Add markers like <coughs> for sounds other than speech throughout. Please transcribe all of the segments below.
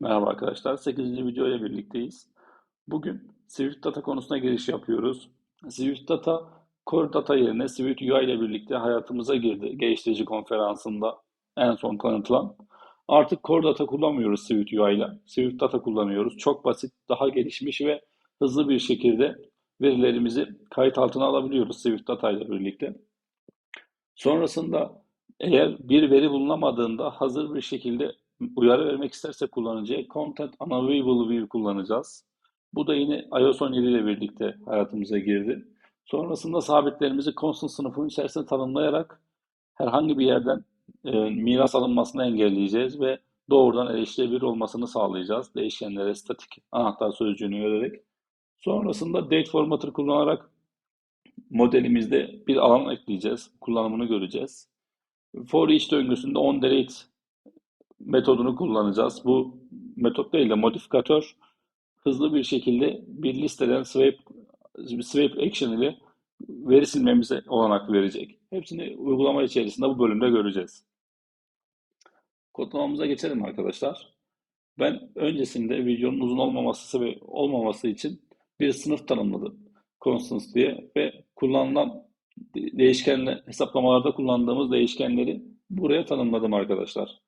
Merhaba arkadaşlar, 8. video ile birlikteyiz. Bugün Swift Data konusuna giriş yapıyoruz. Swift Data, Core Data yerine Swift UI ile birlikte hayatımıza girdi. Geliştirici konferansında en son kanıtlan. Artık Core Data kullanmıyoruz Swift UI ile. Swift Data kullanıyoruz. Çok basit, daha gelişmiş ve hızlı bir şekilde verilerimizi kayıt altına alabiliyoruz Swift Data ile birlikte. Sonrasında eğer bir veri bulunamadığında hazır bir şekilde uyarı vermek isterse kullanıcıya Content Unavailable View kullanacağız. Bu da yine iOS 17 ile birlikte hayatımıza girdi. Sonrasında sabitlerimizi constant sınıfının içerisinde tanımlayarak herhangi bir yerden e, miras alınmasını engelleyeceğiz ve doğrudan erişilebilir olmasını sağlayacağız. Değişkenlere statik anahtar sözcüğünü vererek. Sonrasında date formatter kullanarak modelimizde bir alan ekleyeceğiz. Kullanımını göreceğiz. For each döngüsünde on delete metodunu kullanacağız. Bu metot değil de modifikatör hızlı bir şekilde bir listeden swipe, swipe action ile veri silmemize olanak verecek. Hepsini uygulama içerisinde bu bölümde göreceğiz. Kodlamamıza geçelim arkadaşlar. Ben öncesinde videonun uzun olmaması ve olmaması için bir sınıf tanımladım. Constants diye ve kullanılan değişkenle hesaplamalarda kullandığımız değişkenleri buraya tanımladım arkadaşlar.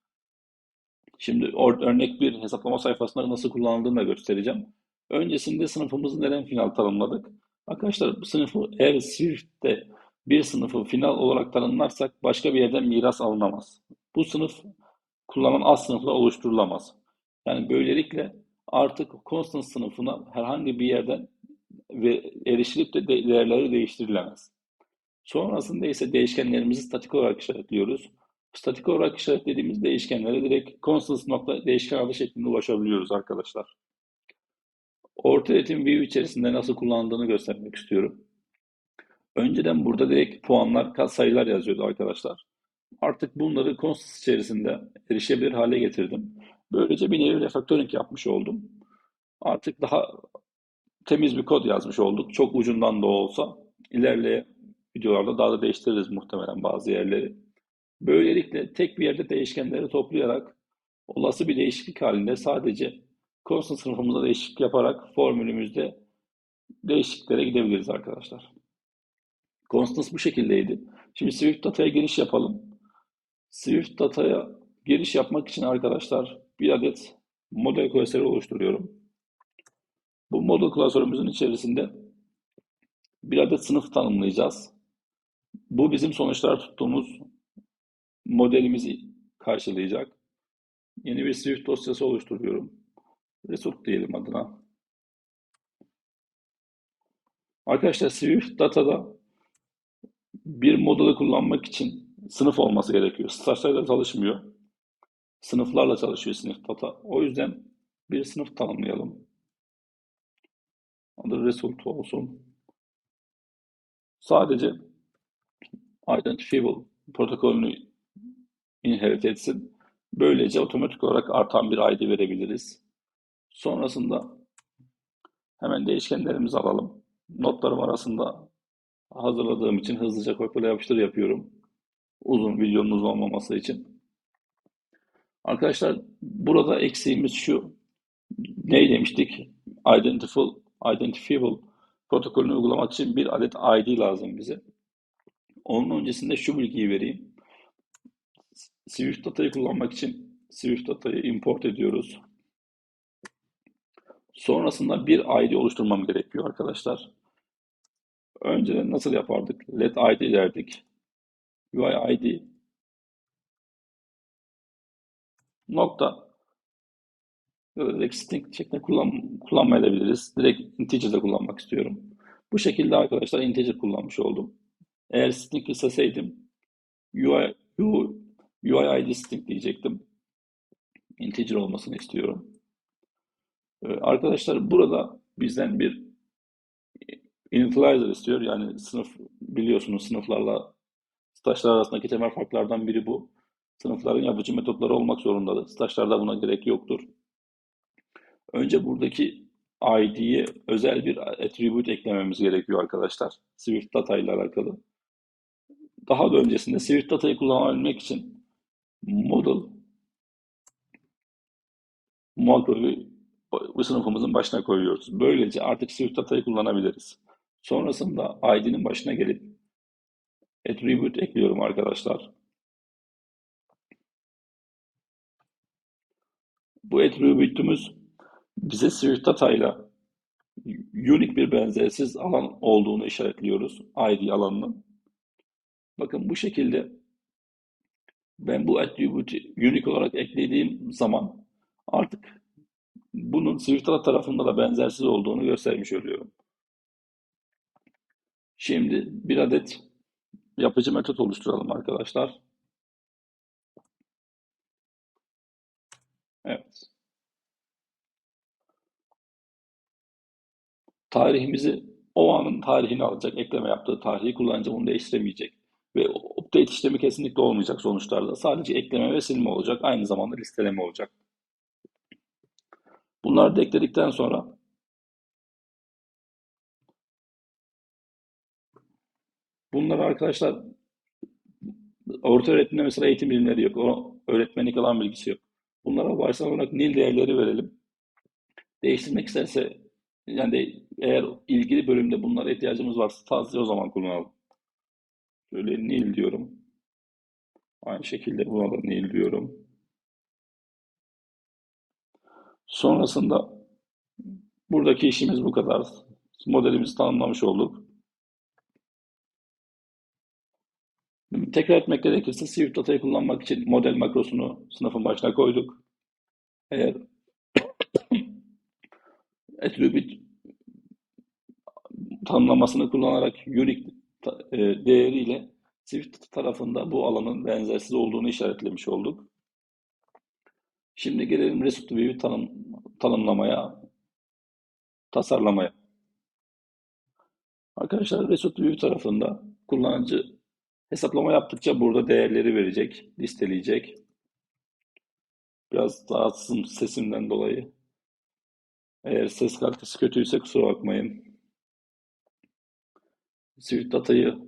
Şimdi örnek bir hesaplama sayfasında nasıl kullanıldığını da göstereceğim. Öncesinde sınıfımızı neden final tanımladık? Arkadaşlar bu sınıfı eğer Swift'te bir sınıfı final olarak tanımlarsak başka bir yerden miras alınamaz. Bu sınıf kullanılan alt sınıfla oluşturulamaz. Yani böylelikle artık constant sınıfına herhangi bir yerden ve erişilip de değerleri değiştirilemez. Sonrasında ise değişkenlerimizi statik olarak işaretliyoruz. Statik olarak işaretlediğimiz değişkenlere direkt constants nokta değişken adı şeklinde ulaşabiliyoruz arkadaşlar. Orta öğretim view içerisinde nasıl kullandığını göstermek istiyorum. Önceden burada direkt puanlar, kat sayılar yazıyordu arkadaşlar. Artık bunları constants içerisinde erişebilir hale getirdim. Böylece bir nevi refactoring yapmış oldum. Artık daha temiz bir kod yazmış olduk. Çok ucundan da olsa ilerleyen videolarda daha da değiştiririz muhtemelen bazı yerleri. Böylelikle tek bir yerde değişkenleri toplayarak olası bir değişiklik halinde sadece constant sınıfımızda değişiklik yaparak formülümüzde değişikliklere gidebiliriz arkadaşlar. Constants bu şekildeydi. Şimdi Swift Data'ya giriş yapalım. Swift Data'ya giriş yapmak için arkadaşlar bir adet model klasörü oluşturuyorum. Bu model klasörümüzün içerisinde bir adet sınıf tanımlayacağız. Bu bizim sonuçlar tuttuğumuz modelimizi karşılayacak. Yeni bir Swift dosyası oluşturuyorum. Result diyelim adına. Arkadaşlar Swift Data'da bir modeli kullanmak için sınıf olması gerekiyor. Staşlarla çalışmıyor. Sınıflarla çalışıyor Swift Data. O yüzden bir sınıf tanımlayalım. Adı result olsun. Sadece identifiable protokolünü inherit etsin. Böylece otomatik olarak artan bir ID verebiliriz. Sonrasında hemen değişkenlerimizi alalım. Notlarım arasında hazırladığım için hızlıca kopyala yapıştır yapıyorum. Uzun videonun olmaması için. Arkadaşlar burada eksiğimiz şu. Ne demiştik? Identifiable, identifiable protokolünü uygulamak için bir adet ID lazım bize. Onun öncesinde şu bilgiyi vereyim. Swift datayı kullanmak için Swift datayı import ediyoruz. Sonrasında bir ID oluşturmam gerekiyor arkadaşlar. Önceden nasıl yapardık? Let ID derdik. UI ID nokta ya da direkt string şeklinde kullan, kullanmayabiliriz. Direkt integer'da kullanmak istiyorum. Bu şekilde arkadaşlar integer kullanmış oldum. Eğer string isteseydim UI, UI UID string diyecektim. Integer olmasını istiyorum. Ee, arkadaşlar burada bizden bir initializer istiyor. Yani sınıf biliyorsunuz sınıflarla stajlar arasındaki temel farklardan biri bu. Sınıfların yapıcı metotları olmak zorundadır. Stajlarda buna gerek yoktur. Önce buradaki ID'ye özel bir attribute eklememiz gerekiyor arkadaşlar. Swift data ile alakalı. Daha da öncesinde Swift datayı kullanabilmek için model makroyu bu sınıfımızın başına koyuyoruz. Böylece artık Swift datayı kullanabiliriz. Sonrasında ID'nin başına gelip attribute ekliyorum arkadaşlar. Bu attribute'ümüz bize Swift datayla unique bir benzersiz alan olduğunu işaretliyoruz. ID alanının. Bakın bu şekilde ben bu attribute'i unique olarak eklediğim zaman artık bunun Swift data tarafında da benzersiz olduğunu göstermiş oluyorum. Şimdi bir adet yapıcı metot oluşturalım arkadaşlar. Evet. Tarihimizi o anın tarihini alacak, ekleme yaptığı tarihi kullanıcı bunu değiştiremeyecek. Ve update işlemi kesinlikle olmayacak sonuçlarda. Sadece ekleme ve silme olacak. Aynı zamanda listeleme olacak. Bunları da ekledikten sonra bunları arkadaşlar orta öğretimde mesela eğitim bilimleri yok. O öğretmenlik alan bilgisi yok. Bunlara varsayılan olarak nil değerleri verelim. Değiştirmek isterse yani de eğer ilgili bölümde bunlara ihtiyacımız varsa tavsiye o zaman kullanalım. Böyle nil diyorum. Aynı şekilde buna da nil diyorum. Sonrasında buradaki işimiz bu kadar. Modelimizi tanımlamış olduk. Tekrar etmek gerekirse Swift datayı kullanmak için model makrosunu sınıfın başına koyduk. Eğer <coughs> attribute tanımlamasını kullanarak unique değeriyle Swift tarafında bu alanın benzersiz olduğunu işaretlemiş olduk. Şimdi gelelim Result View'i tanım, tanımlamaya, tasarlamaya. Arkadaşlar Result View tarafında kullanıcı hesaplama yaptıkça burada değerleri verecek, listeleyecek. Biraz rahatsızım sesimden dolayı. Eğer ses kalitesi kötüyse kusura bakmayın. Swift datayı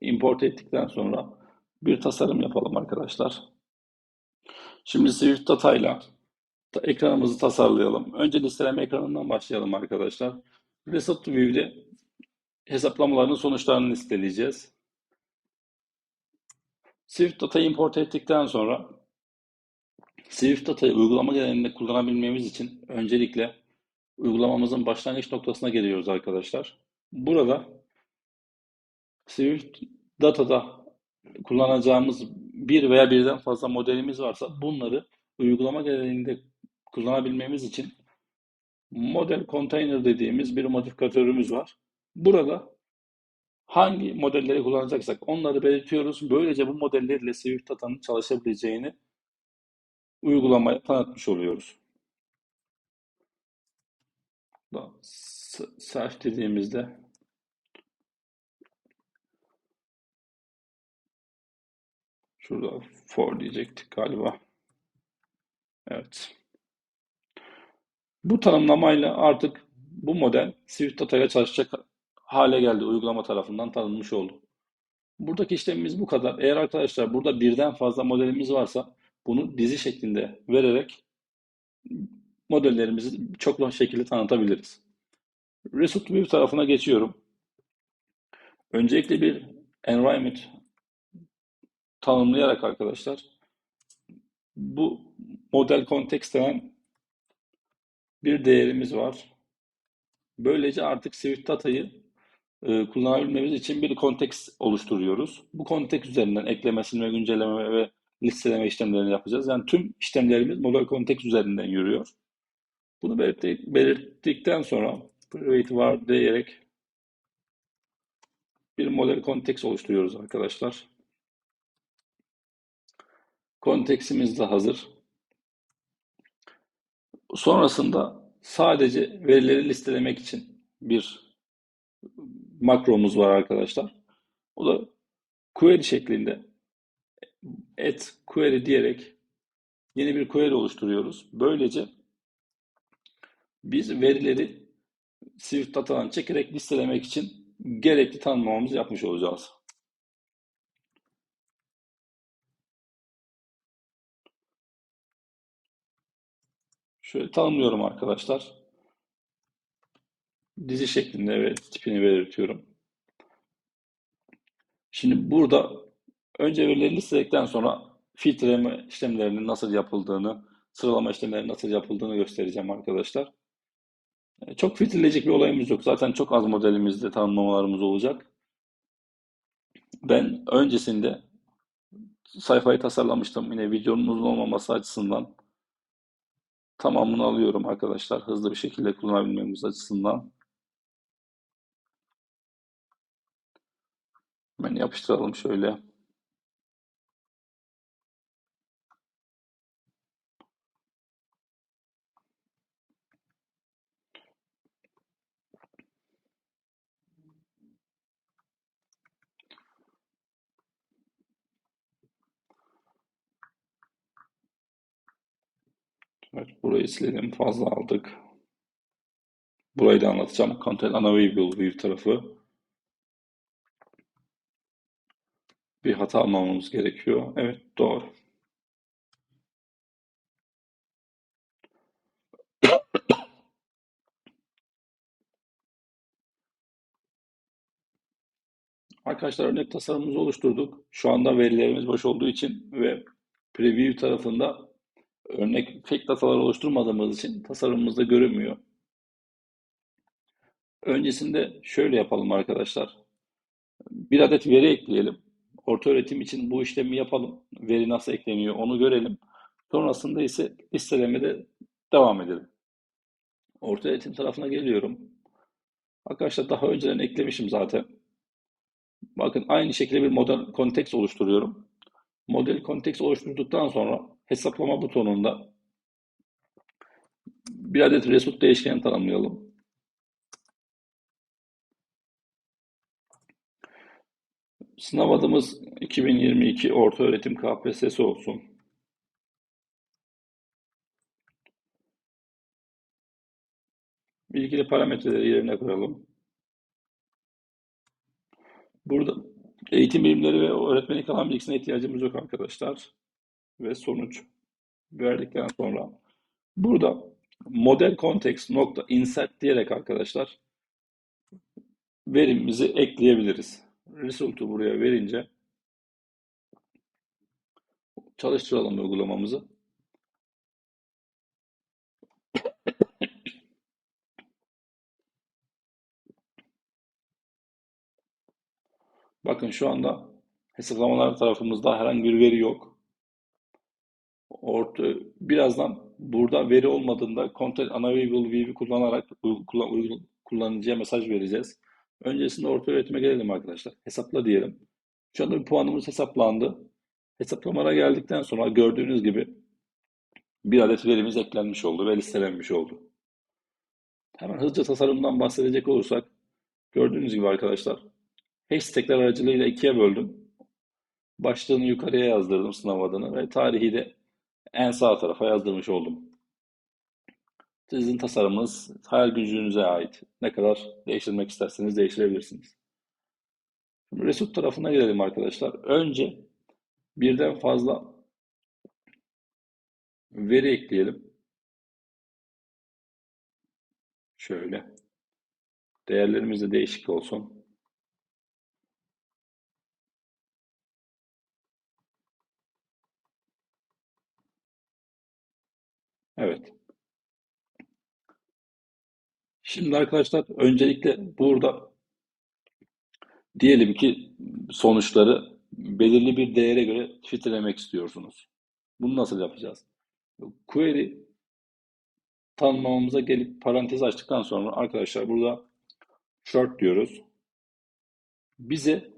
import ettikten sonra bir tasarım yapalım arkadaşlar. Şimdi Swift datayla ekranımızı tasarlayalım. Önce listeleme ekranından başlayalım arkadaşlar. Result View'de hesaplamaların sonuçlarını listeleyeceğiz. Swift datayı import ettikten sonra Swift datayı uygulama genelinde kullanabilmemiz için öncelikle uygulamamızın başlangıç noktasına geliyoruz arkadaşlar. Burada Swift Data'da kullanacağımız bir veya birden fazla modelimiz varsa bunları uygulama genelinde kullanabilmemiz için model container dediğimiz bir modifikatörümüz var. Burada hangi modelleri kullanacaksak onları belirtiyoruz. Böylece bu modellerle Swift Data'nın çalışabileceğini uygulamaya tanıtmış oluyoruz. Search dediğimizde Şurada for diyecektik galiba. Evet. Bu tanımlamayla artık bu model Swift Data ile çalışacak hale geldi. Uygulama tarafından tanınmış oldu. Buradaki işlemimiz bu kadar. Eğer arkadaşlar burada birden fazla modelimiz varsa bunu dizi şeklinde vererek modellerimizi çok şekilde tanıtabiliriz. Result View tarafına geçiyorum. Öncelikle bir environment tanımlayarak arkadaşlar bu model kontekst denen bir değerimiz var. Böylece artık Swift datayı e, kullanabilmemiz için bir konteks oluşturuyoruz. Bu konteks üzerinden ekleme, silme, güncelleme ve listeleme işlemlerini yapacağız. Yani tüm işlemlerimiz model konteks üzerinden yürüyor. Bunu belirttik, belirttikten sonra private var diyerek bir model konteks oluşturuyoruz arkadaşlar. Konteksimiz de hazır. Sonrasında sadece verileri listelemek için bir makromuz var arkadaşlar. O da query şeklinde add query diyerek yeni bir query oluşturuyoruz. Böylece biz verileri Swift datadan çekerek listelemek için gerekli tanımlamamızı yapmış olacağız. Şöyle tanımlıyorum arkadaşlar. Dizi şeklinde ve tipini belirtiyorum. Şimdi burada önce verileri listeledikten sonra filtreleme işlemlerinin nasıl yapıldığını, sıralama işlemlerinin nasıl yapıldığını göstereceğim arkadaşlar. E, çok filtreleyecek bir olayımız yok. Zaten çok az modelimizde tanımlamalarımız olacak. Ben öncesinde sayfayı tasarlamıştım. Yine videonun uzun olmaması açısından tamamını alıyorum arkadaşlar. Hızlı bir şekilde kullanabilmemiz açısından. Hemen yapıştıralım şöyle. Evet, burayı silelim. Fazla aldık. Burayı da anlatacağım. Content Unavailable View tarafı. Bir hata almamamız gerekiyor. Evet, doğru. <coughs> Arkadaşlar örnek tasarımımızı oluşturduk. Şu anda verilerimiz boş olduğu için ve preview tarafında örnek fake datalar oluşturmadığımız için tasarımımızda görünmüyor. Öncesinde şöyle yapalım arkadaşlar. Bir adet veri ekleyelim. Orta öğretim için bu işlemi yapalım. Veri nasıl ekleniyor onu görelim. Sonrasında ise listelemede devam edelim. Orta öğretim tarafına geliyorum. Arkadaşlar daha önceden eklemişim zaten. Bakın aynı şekilde bir model konteks oluşturuyorum. Model konteks oluşturduktan sonra hesaplama butonunda bir adet result değişkeni tanımlayalım. Sınav adımız 2022 orta öğretim KPSS olsun. İlgili parametreleri yerine koyalım. Burada eğitim bilimleri ve öğretmenlik alan bilgisine ihtiyacımız yok arkadaşlar. Ve sonuç verdikten sonra burada model context nokta insert diyerek arkadaşlar verimimizi ekleyebiliriz. Result'u buraya verince çalıştıralım uygulamamızı. Bakın şu anda hesaplamalar tarafımızda herhangi bir veri yok. Orta, birazdan burada veri olmadığında Content Unavailable View'i kullanarak kullan, kullanıcıya mesaj vereceğiz. Öncesinde orta öğretime gelelim arkadaşlar. Hesapla diyelim. Şu anda bir puanımız hesaplandı. Hesaplamaya geldikten sonra gördüğünüz gibi bir adet verimiz eklenmiş oldu ve listelenmiş oldu. Hemen hızlıca tasarımdan bahsedecek olursak gördüğünüz gibi arkadaşlar hashtagler aracılığıyla ikiye böldüm. Başlığını yukarıya yazdırdım sınav adını ve tarihi de en sağ tarafa yazdırmış oldum. Sizin tasarımınız hayal gücünüze ait. Ne kadar değiştirmek isterseniz değiştirebilirsiniz. Şimdi Result tarafına gelelim arkadaşlar. Önce birden fazla veri ekleyelim. Şöyle. Değerlerimiz de değişik olsun. Evet. Şimdi arkadaşlar öncelikle burada diyelim ki sonuçları belirli bir değere göre filtrelemek istiyorsunuz. Bunu nasıl yapacağız? Query tanımlamamıza gelip parantez açtıktan sonra arkadaşlar burada short diyoruz. Bize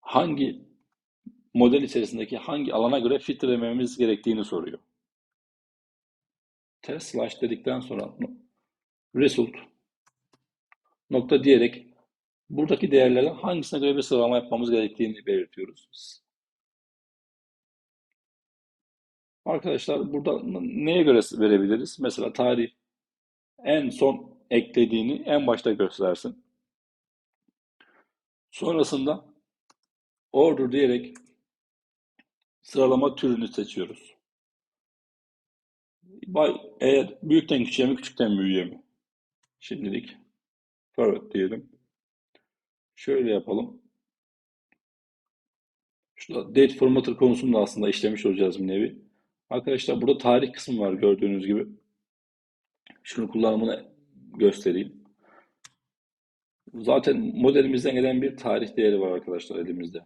hangi model içerisindeki hangi alana göre filtrelememiz gerektiğini soruyor. Test slash dedikten sonra result nokta diyerek buradaki değerlerden hangisine göre bir sıralama yapmamız gerektiğini belirtiyoruz. Arkadaşlar burada neye göre verebiliriz? Mesela tarih en son eklediğini en başta göstersin. Sonrasında order diyerek sıralama türünü seçiyoruz. Eğer büyükten küçüğe mi, küçükten büyüğe mi? Şimdilik forward diyelim. Şöyle yapalım. Şurada date formatter konusunu da aslında işlemiş olacağız bir nevi. Arkadaşlar burada tarih kısmı var gördüğünüz gibi. Şunu kullanımını göstereyim. Zaten modelimizden gelen bir tarih değeri var arkadaşlar elimizde.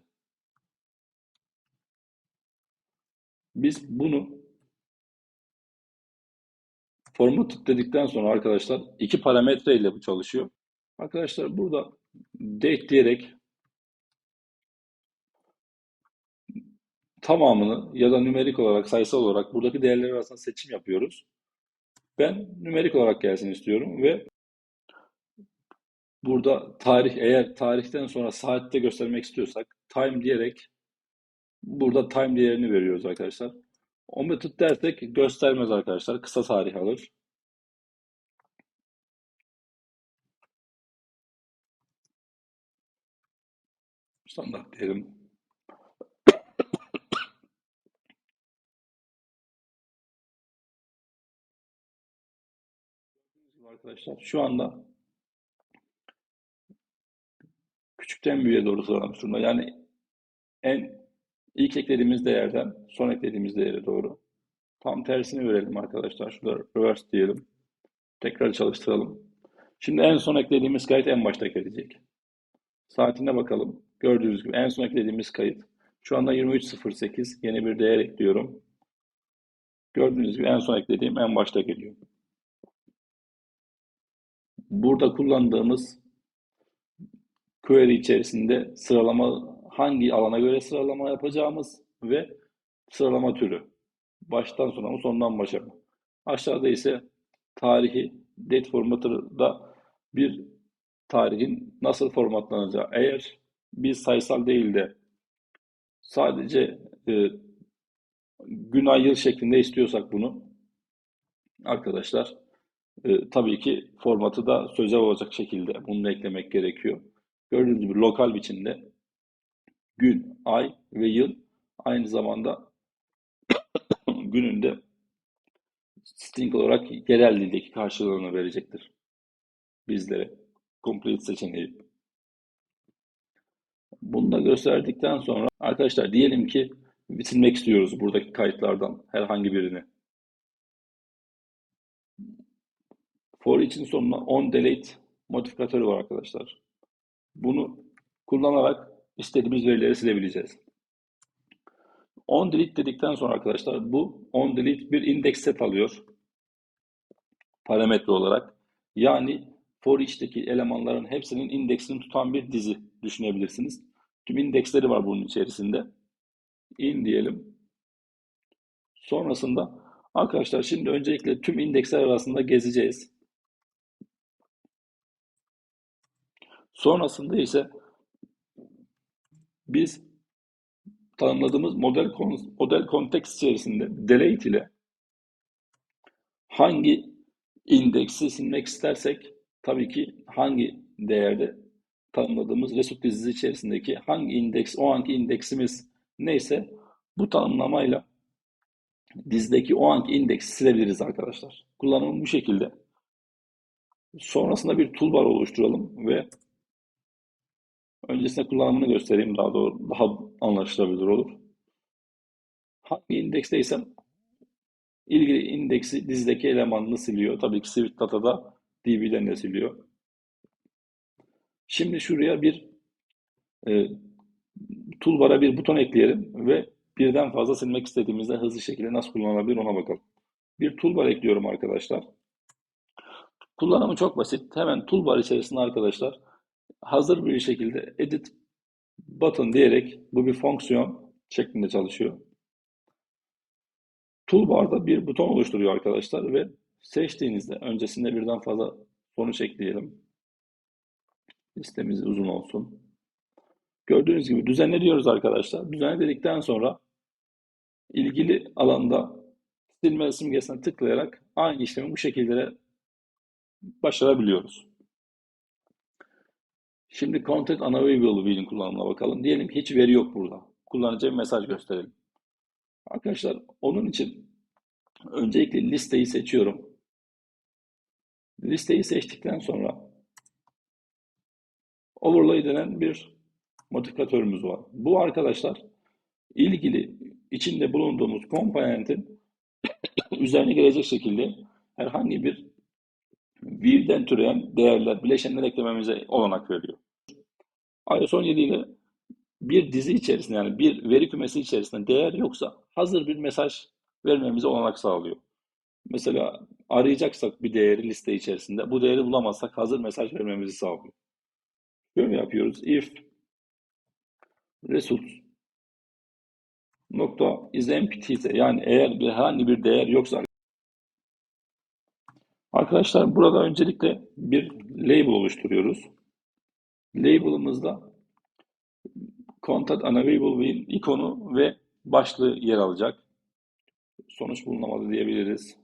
Biz bunu format dedikten sonra arkadaşlar iki parametre ile bu çalışıyor. Arkadaşlar burada date diyerek tamamını ya da nümerik olarak, sayısal olarak buradaki değerler arasında seçim yapıyoruz. Ben nümerik olarak gelsin istiyorum ve burada tarih eğer tarihten sonra saatte göstermek istiyorsak time diyerek burada time değerini veriyoruz arkadaşlar. Omitted dersek göstermez arkadaşlar. Kısa tarih alır. Standart diyelim. Arkadaşlar şu anda küçükten büyüğe doğru sıralamış durumda. Yani en ilk eklediğimiz değerden son eklediğimiz değere doğru. Tam tersini verelim arkadaşlar. Şurada reverse diyelim. Tekrar çalıştıralım. Şimdi en son eklediğimiz kayıt en başta gelecek. Saatine bakalım. Gördüğünüz gibi en son eklediğimiz kayıt. Şu anda 23.08. Yeni bir değer ekliyorum. Gördüğünüz gibi en son eklediğim en başta geliyor. Burada kullandığımız query içerisinde sıralama hangi alana göre sıralama yapacağımız ve sıralama türü. Baştan sona mı sondan başa mı? Aşağıda ise tarihi date formatter'da bir tarihin nasıl formatlanacağı. Eğer bir sayısal değil de sadece e, gün ay yıl şeklinde istiyorsak bunu arkadaşlar e, tabii ki formatı da sözel olacak şekilde bunu eklemek gerekiyor. Gördüğünüz gibi lokal biçimde gün, ay ve yıl aynı zamanda <coughs> gününde string olarak yerel dildeki karşılığını verecektir bizlere. Complete seçeneği. Bunu da gösterdikten sonra arkadaşlar diyelim ki bitirmek istiyoruz buradaki kayıtlardan herhangi birini. For için sonuna on delete modifikatörü var arkadaşlar. Bunu kullanarak istediğimiz verileri silebileceğiz. On delete dedikten sonra arkadaşlar bu on delete bir index set alıyor. Parametre olarak. Yani for each'teki elemanların hepsinin indeksini tutan bir dizi düşünebilirsiniz. Tüm indeksleri var bunun içerisinde. In diyelim. Sonrasında arkadaşlar şimdi öncelikle tüm indeksler arasında gezeceğiz. Sonrasında ise biz tanımladığımız model model konteks içerisinde delete ile hangi indeksi silmek istersek tabii ki hangi değerde tanımladığımız result dizisi içerisindeki hangi indeks o anki indeksimiz neyse bu tanımlamayla dizdeki o anki indeksi silebiliriz arkadaşlar. Kullanımı bu şekilde. Sonrasında bir toolbar oluşturalım ve Öncesinde kullanımını göstereyim daha doğru, daha anlaşılabilir olur. Hangi indeksteysem ilgili indeksi dizdeki elemanını siliyor. Tabii ki Swift Data'da DB'den de siliyor. Şimdi şuraya bir e, toolbar'a bir buton ekleyelim ve birden fazla silmek istediğimizde hızlı şekilde nasıl kullanılabilir ona bakalım. Bir toolbar ekliyorum arkadaşlar. Kullanımı çok basit. Hemen toolbar içerisinde arkadaşlar hazır bir şekilde edit button diyerek bu bir fonksiyon şeklinde çalışıyor. Toolbar'da bir buton oluşturuyor arkadaşlar ve seçtiğinizde öncesinde birden fazla sonuç ekleyelim. Listemiz uzun olsun. Gördüğünüz gibi düzenle diyoruz arkadaşlar. Düzenle dedikten sonra ilgili alanda silme simgesine tıklayarak aynı işlemi bu şekilde başarabiliyoruz. Şimdi content unavailable view'in kullanımına bakalım. Diyelim ki hiç veri yok burada. Kullanıcıya mesaj gösterelim. Arkadaşlar onun için Öncelikle listeyi seçiyorum. Listeyi seçtikten sonra overlay denen bir modifikatörümüz var. Bu arkadaşlar ilgili içinde bulunduğumuz komponentin <coughs> üzerine gelecek şekilde herhangi bir view'den türeyen değerler, bileşenler eklememize olanak veriyor. iOS 17 ile bir dizi içerisinde yani bir veri kümesi içerisinde değer yoksa hazır bir mesaj vermemize olanak sağlıyor. Mesela arayacaksak bir değeri liste içerisinde bu değeri bulamazsak hazır mesaj vermemizi sağlıyor. Böyle yapıyoruz. If result nokta is empty ise yani eğer bir herhangi bir değer yoksa arkadaşlar burada öncelikle bir label oluşturuyoruz. Label'ımızda content unavailable win ikonu ve başlığı yer alacak. Sonuç bulunamadı diyebiliriz.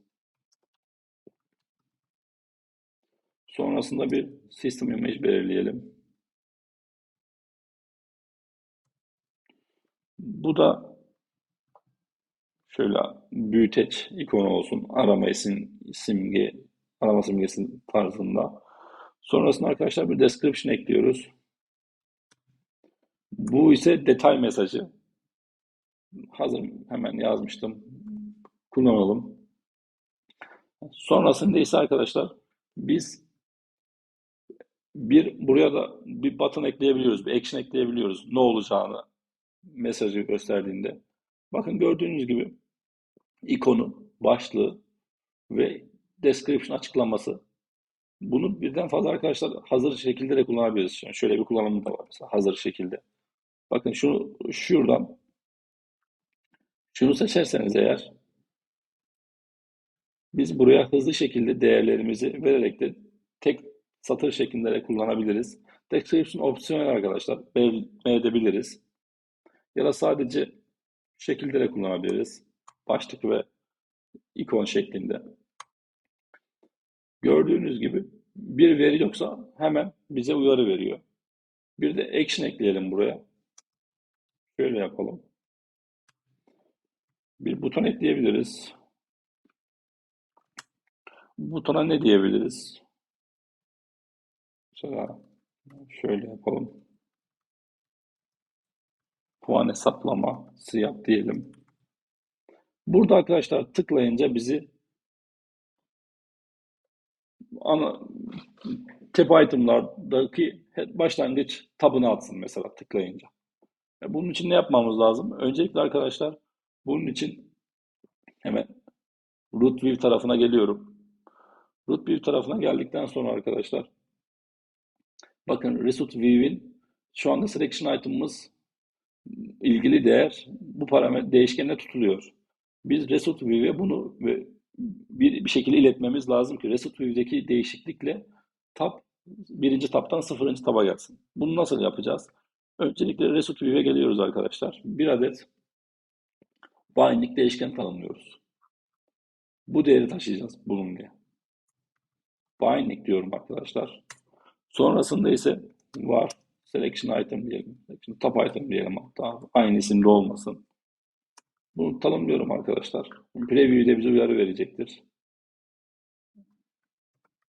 Sonrasında bir system image belirleyelim. Bu da şöyle büyüteç ikonu olsun. Arama isim, simge, arama simgesi tarzında. Sonrasında arkadaşlar bir description ekliyoruz. Bu ise detay mesajı. Hazır hemen yazmıştım. Kullanalım. Sonrasında ise arkadaşlar biz bir buraya da bir button ekleyebiliyoruz, bir action ekleyebiliyoruz. Ne olacağını mesajı gösterdiğinde. Bakın gördüğünüz gibi ikonu, başlığı ve description açıklaması. Bunu birden fazla arkadaşlar hazır şekilde de kullanabiliriz. Yani şöyle bir kullanımı da var mesela hazır şekilde. Bakın şunu şuradan şunu seçerseniz eğer biz buraya hızlı şekilde değerlerimizi vererek de tek satır şeklinde de kullanabiliriz. Description opsiyonel arkadaşlar. Beğenebiliriz. Ya da sadece şekilde de kullanabiliriz. Başlık ve ikon şeklinde. Gördüğünüz gibi bir veri yoksa hemen bize uyarı veriyor. Bir de action ekleyelim buraya. Şöyle yapalım. Bir buton ekleyebiliriz. Butona ne diyebiliriz? Mesela şöyle yapalım. Puan hesaplaması yap diyelim. Burada arkadaşlar tıklayınca bizi ana tab item'lardaki başlangıç tabını atsın mesela tıklayınca. Bunun için ne yapmamız lazım? Öncelikle arkadaşlar bunun için hemen root view tarafına geliyorum. Root view tarafına geldikten sonra arkadaşlar bakın result view'in şu anda selection item'ımız ilgili değer bu parametre değişkenle tutuluyor. Biz result view'e bunu bir, bir şekilde iletmemiz lazım ki result view'deki değişiklikle tab birinci tabtan sıfırıncı taba gelsin. Bunu nasıl yapacağız? Öncelikle result view'e geliyoruz arkadaşlar. Bir adet binding değişken tanımlıyoruz. Bu değeri taşıyacağız bunun diye. Binding diyorum arkadaşlar. Sonrasında ise var selection item diyelim. Şimdi top item diyelim hatta. Aynı isimde olmasın. Bunu tanımlıyorum arkadaşlar. Preview'de bize uyarı verecektir.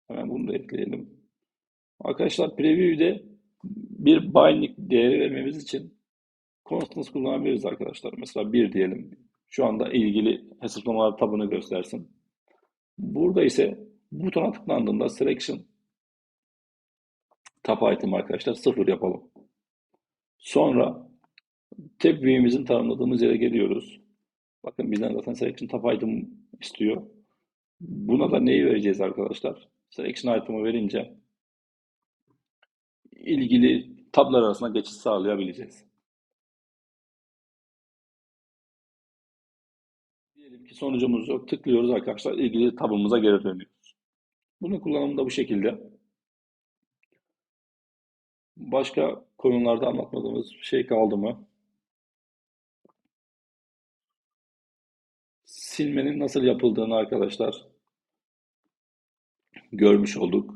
Hemen bunu da ekleyelim. Arkadaşlar preview'de bir binding değeri vermemiz için constants kullanabiliriz arkadaşlar. Mesela 1 diyelim. Şu anda ilgili hesaplamalar tabını göstersin. Burada ise butona tıklandığında selection tab item arkadaşlar 0 yapalım. Sonra tab view'imizin tanımladığımız yere geliyoruz. Bakın bizden zaten selection tab item istiyor. Buna da neyi vereceğiz arkadaşlar? Selection item'ı verince ilgili tablar arasında geçiş sağlayabileceğiz. Diyelim ki sonucumuz yok. Tıklıyoruz arkadaşlar. ilgili tabımıza geri dönüyoruz. Bunun kullanımı da bu şekilde. Başka konularda anlatmadığımız şey kaldı mı? Silmenin nasıl yapıldığını arkadaşlar görmüş olduk.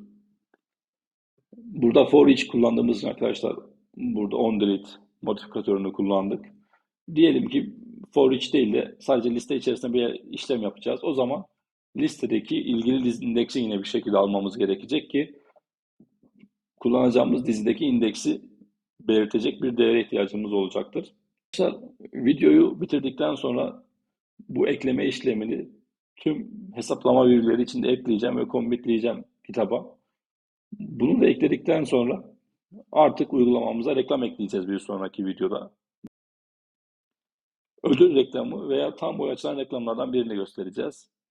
Burada for each kullandığımız arkadaşlar burada on delete modifikatörünü kullandık. Diyelim ki for each değil de sadece liste içerisinde bir işlem yapacağız. O zaman listedeki ilgili indeksi yine bir şekilde almamız gerekecek ki kullanacağımız dizideki indeksi belirtecek bir değere ihtiyacımız olacaktır. Arkadaşlar videoyu bitirdikten sonra bu ekleme işlemini tüm hesaplama virgülleri içinde ekleyeceğim ve commitleyeceğim kitaba. Bunu da ekledikten sonra artık uygulamamıza reklam ekleyeceğiz bir sonraki videoda. Ödül reklamı veya tam boy açılan reklamlardan birini göstereceğiz.